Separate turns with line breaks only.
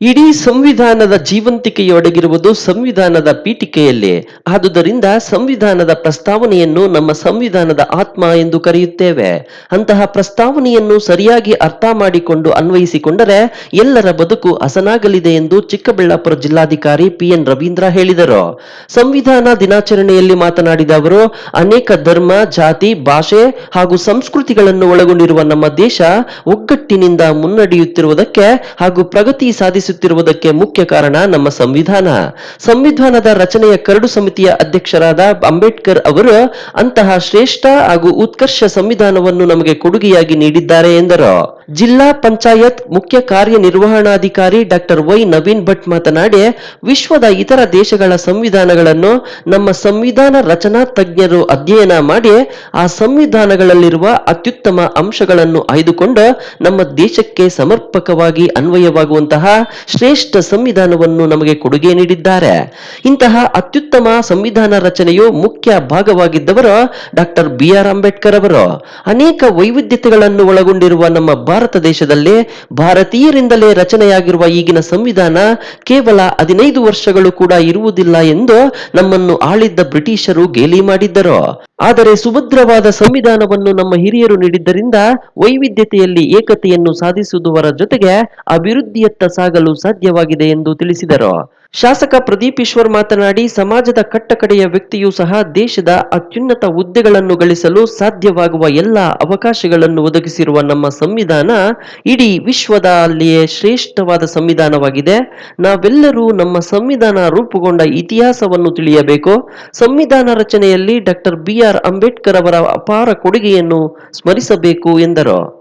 ಇಡೀ ಸಂವಿಧಾನದ ಜೀವಂತಿಕೆಯೊಡಗಿರುವುದು ಸಂವಿಧಾನದ ಪೀಠಿಕೆಯಲ್ಲಿ. ಆದುದರಿಂದ ಸಂವಿಧಾನದ ಪ್ರಸ್ತಾವನೆಯನ್ನು ನಮ್ಮ ಸಂವಿಧಾನದ ಆತ್ಮ ಎಂದು ಕರೆಯುತ್ತೇವೆ. ಅಂತಹ ಪ್ರಸ್ತಾವನೆಯನ್ನು ಸರಿಯಾಗಿ ಅರ್ಥ ಮಾಡಿಕೊಂಡು ಅನ್ವಯಿಸಿಕೊಂಡರೆ ಎಲ್ಲರ ಬದುಕು ಹಸನಾಗಲಿದೆ ಎಂದು ಚಿಕ್ಕಬಳ್ಳಾಪುರ ಜಿಲ್ಲಾಧಿಕಾರಿ ಪಿಎನ್ ರವೀಂದ್ರ ಹೇಳಿದರು. ಸಂವಿಧಾನ ದಿನಾಚರಣೆಯಲ್ಲಿ ಮಾತನಾಡಿದ ಅವರು, ಅನೇಕ ಧರ್ಮ, ಜಾತಿ, ಭಾಷೆ ಹಾಗೂ ಸಂಸ್ಕೃತಿಗಳನ್ನು ಒಳಗೊಂಡಿರುವ ನಮ್ಮ ದೇಶ ಒಗ್ಗಟ್ಟಿನಿಂದ ಮುನ್ನಡೆಯುತ್ತಿರುವುದಕ್ಕೆ ಹಾಗೂ ಪ್ರಗತಿ ಸಾಧಿಸುತ್ತಿರುವುದಕ್ಕೆ ಮುಖ್ಯ ಕಾರಣ ನಮ್ಮ ಸಂವಿಧಾನ. ಸಂವಿಧಾನದ ರಚನೆಯ ಕರಡು ಸಮಿತಿಯ ಅಧ್ಯಕ್ಷರಾದ ಅಂಬೇಡ್ಕರ್ ಅವರು ಅಂತಹ ಶ್ರೇಷ್ಠ ಹಾಗೂ ಉತ್ಕರ್ಷ ಸಂವಿಧಾನವನ್ನು ನಮಗೆ ಕೊಡುಗೆಯಾಗಿ ನೀಡಿದ್ದಾರೆ ಎಂದರು. ಜಿಲ್ಲಾ ಪಂಚಾಯತ್ ಮುಖ್ಯ ಕಾರ್ಯನಿರ್ವಹಣಾಧಿಕಾರಿ ಡಾಕ್ಟರ್ ವೈ ನವೀನ್ ಭಟ್ ಮಾತನಾಡಿ, ವಿಶ್ವದ ಇತರ ದೇಶಗಳ ಸಂವಿಧಾನಗಳನ್ನು ನಮ್ಮ ಸಂವಿಧಾನ ರಚನಾ ತಜ್ಞರು ಅಧ್ಯಯನ ಮಾಡಿ, ಆ ಸಂವಿಧಾನಗಳಲ್ಲಿರುವ ಅತ್ಯುತ್ತಮ ಅಂಶಗಳನ್ನು ಆಯ್ದುಕೊಂಡು ನಮ್ಮ ದೇಶಕ್ಕೆ ಸಮರ್ಪಕವಾಗಿ ಅನ್ವಯವಾಗುವಂತಹ ಶ್ರೇಷ್ಠ ಸಂವಿಧಾನವನ್ನು ನಮಗೆ ಕೊಡುಗೆ ನೀಡಿದ್ದಾರೆ. ಇಂತಹ ಅತ್ಯುತ್ತಮ ಸಂವಿಧಾನ ರಚನೆಯು ಮುಖ್ಯ ಭಾಗವಾಗಿದ್ದವರು ಡಾಕ್ಟರ್ ಬಿ ಆರ್ ಅಂಬೇಡ್ಕರ್ ಅವರು. ಅನೇಕ ವೈವಿಧ್ಯತೆಗಳನ್ನು ಒಳಗೊಂಡಿರುವ ನಮ್ಮ ಭಾರತ ದೇಶದಲ್ಲಿ ಭಾರತೀಯರಿಂದಲೇ ರಚನೆಯಾಗಿರುವ ಈಗಿನ ಸಂವಿಧಾನ ಕೇವಲ ಹದಿನೈದು ವರ್ಷಗಳು ಕೂಡ ಇರುವುದಿಲ್ಲ ಎಂದು ನಮ್ಮನ್ನು ಆಳಿದ್ದ ಬ್ರಿಟಿಷರು ಗೇಲಿ ಮಾಡಿದ್ದರು. ಆದರೆ ಸುಭದ್ರವಾದ ಸಂವಿಧಾನವನ್ನು ನಮ್ಮ ಹಿರಿಯರು ನೀಡಿದ್ದರಿಂದ ವೈವಿಧ್ಯತೆಯಲ್ಲಿ ಏಕತೆಯನ್ನು ಸಾಧಿಸುವುದರ ಜೊತೆಗೆ ಅಭಿವೃದ್ಧಿಯತ್ತ ಸಾಗಲು ಸಾಧ್ಯವಾಗಿದೆ ಎಂದು ತಿಳಿಸಿದರು. ಶಾಸಕ ಪ್ರದೀಪ್ ಈಶ್ವರ್ ಮಾತನಾಡಿ, ಸಮಾಜದ ಕಟ್ಟಕಡೆಯ ವ್ಯಕ್ತಿಯೂ ಸಹ ದೇಶದ ಅತ್ಯುನ್ನತ ಹುದ್ದೆಗಳನ್ನು ಗಳಿಸಲು ಸಾಧ್ಯವಾಗುವ ಎಲ್ಲ ಅವಕಾಶಗಳನ್ನು ಒದಗಿಸಿರುವ ನಮ್ಮ ಸಂವಿಧಾನ ಇಡೀ ವಿಶ್ವದ ಅಲ್ಲಿಯೇ ಶ್ರೇಷ್ಠವಾದ ಸಂವಿಧಾನವಾಗಿದೆ. ನಾವೆಲ್ಲರೂ ನಮ್ಮ ಸಂವಿಧಾನ ರೂಪುಗೊಂಡ ಇತಿಹಾಸವನ್ನು ತಿಳಿಯಬೇಕು. ಸಂವಿಧಾನ ರಚನೆಯಲ್ಲಿ ಡಾಕ್ಟರ್ ಬಿ ಆರ್ ಅಂಬೇಡ್ಕರ್ ಅವರ ಅಪಾರ ಕೊಡುಗೆಯನ್ನು ಸ್ಮರಿಸಬೇಕು ಎಂದರು.